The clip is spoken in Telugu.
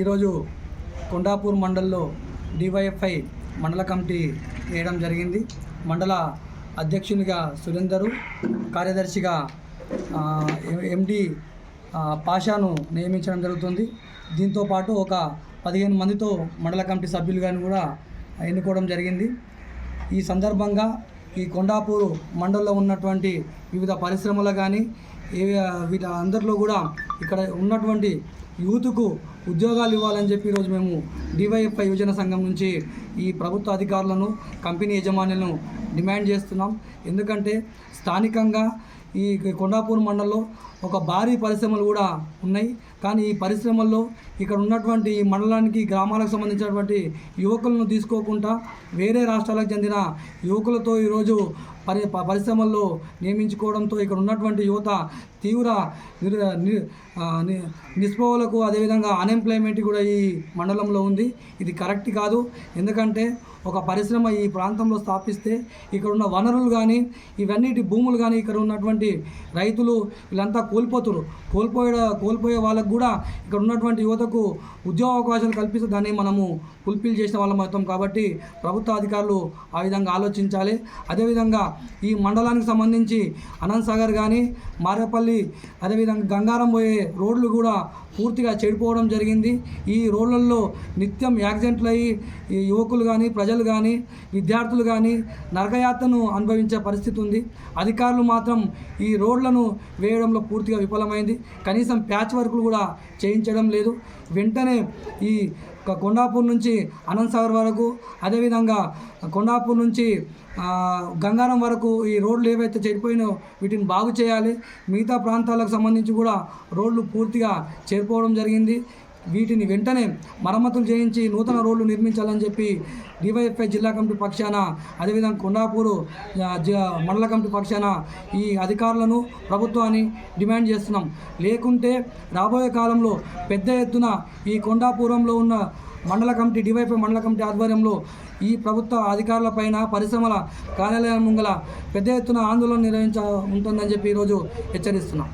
ఈరోజు కొండాపూర్ మండల్లో డివైఎఫ్ఐ మండల కమిటీ వేయడం జరిగింది. మండల అధ్యక్షునిగా సురేందరు కార్యదర్శిగా ఎండి పాషాను నియమించడం జరుగుతుంది. దీంతో పాటు ఒక పదిహేను మందితో మండల కమిటీ సభ్యులుగాను కూడా ఎన్నుకోవడం జరిగింది. ఈ సందర్భంగా ఈ కొండాపూరు మండలంలో ఉన్నటువంటి వివిధ పరిశ్రమలు కానీ ఏ వీటి అందరిలో కూడా ఇక్కడ ఉన్నటువంటి యూత్కు ఉద్యోగాలు ఇవ్వాలని చెప్పి ఈరోజు మేము డివైఎఫ్ఐ యువజన సంఘం నుంచి ఈ ప్రభుత్వ అధికారులను కంపెనీ యజమానులను డిమాండ్ చేస్తున్నాం. ఎందుకంటే స్థానికంగా ఈ కొండాపూర్ మండలంలో ఒక భారీ పరిశ్రమలు కూడా ఉన్నాయి. కానీ ఈ పరిశ్రమల్లో ఇక్కడ ఉన్నటువంటి ఈ మండలానికి గ్రామాలకు సంబంధించినటువంటి యువకులను తీసుకోకుండా వేరే రాష్ట్రాలకు చెందిన యువకులతో ఈరోజు పరి పరిశ్రమల్లో నియమించుకోవడంతో ఇక్కడ ఉన్నటువంటి యువత తీవ్ర నిర్ అదేవిధంగా అన్ఎంప్లాయ్మెంట్ కూడా ఈ మండలంలో ఉంది. ఇది కరెక్ట్ కాదు. ఎందుకంటే ఒక పరిశ్రమ ఈ ప్రాంతంలో స్థాపిస్తే ఇక్కడ ఉన్న వనరులు కానీ ఇవన్నిటి భూములు కానీ ఇక్కడ ఉన్నటువంటి రైతులు వీళ్ళంతా కోల్పోతున్నారు కోల్పోయే కోల్పోయే వాళ్ళకు కూడా ఇక్కడ ఉన్నటువంటి యువతకు ఉద్యోగ అవకాశాలు కల్పిస్తే దాన్ని మనము ఫుల్ఫిల్ చేసిన వాళ్ళం అవుతాం కాబట్టి ప్రభుత్వ అధికారులు ఆ విధంగా ఆలోచించాలి. అదేవిధంగా ఈ మండలానికి సంబంధించి అనంత్ సాగర్ కానీ మారేపల్లి అదేవిధంగా గంగారం పోయే రోడ్లు కూడా పూర్తిగా చెడిపోవడం జరిగింది. ఈ రోడ్లలో నిత్యం యాక్సిడెంట్లు అయ్యి ఈ యువకులు కానీ ప్రజలు కానీ విద్యార్థులు కానీ నరకయాత్రను అనుభవించే పరిస్థితి ఉంది. అధికారులు మాత్రం ఈ రోడ్లను వేయడంలో పూర్తిగా విఫలమైంది. కనీసం ప్యాచ్ వర్కులు కూడా చేయించడం లేదు. వెంటనే ఈ కొండాపూర్ నుంచి అనంతసాగర్ వరకు అదేవిధంగా కొండాపూర్ నుంచి గంగారం వరకు ఈ రోడ్లు ఏవైతే చెడిపోయినో వీటిని బాగు చేయాలి. మిగతా ప్రాంతాలకు సంబంధించి కూడా రోడ్లు పూర్తిగా చేరిపోవడం జరిగింది. వీటిని వెంటనే మరమ్మతులు చేయించి నూతన రోడ్లు నిర్మించాలని చెప్పి డివైఎఫ్ఐ జిల్లా కమిటీ పక్షాన అదేవిధంగా కొండాపూరు జ- మండల కమిటీ పక్షాన ఈ అధికారులను ప్రభుత్వాన్ని డిమాండ్ చేస్తున్నాం. లేకుంటే రాబోయే కాలంలో పెద్ద ఎత్తున ఈ కొండాపురంలో ఉన్న మండల కమిటీ డివైఎఫ్ఐ మండల కమిటీ ఆధ్వర్యంలో ఈ ప్రభుత్వ అధికారులపైన పరిశ్రమల కార్యాలయం ముంగల పెద్ద ఎత్తున ఆందోళన నిర్వహించ ఉంటుందని చెప్పి ఈరోజు హెచ్చరిస్తున్నాం.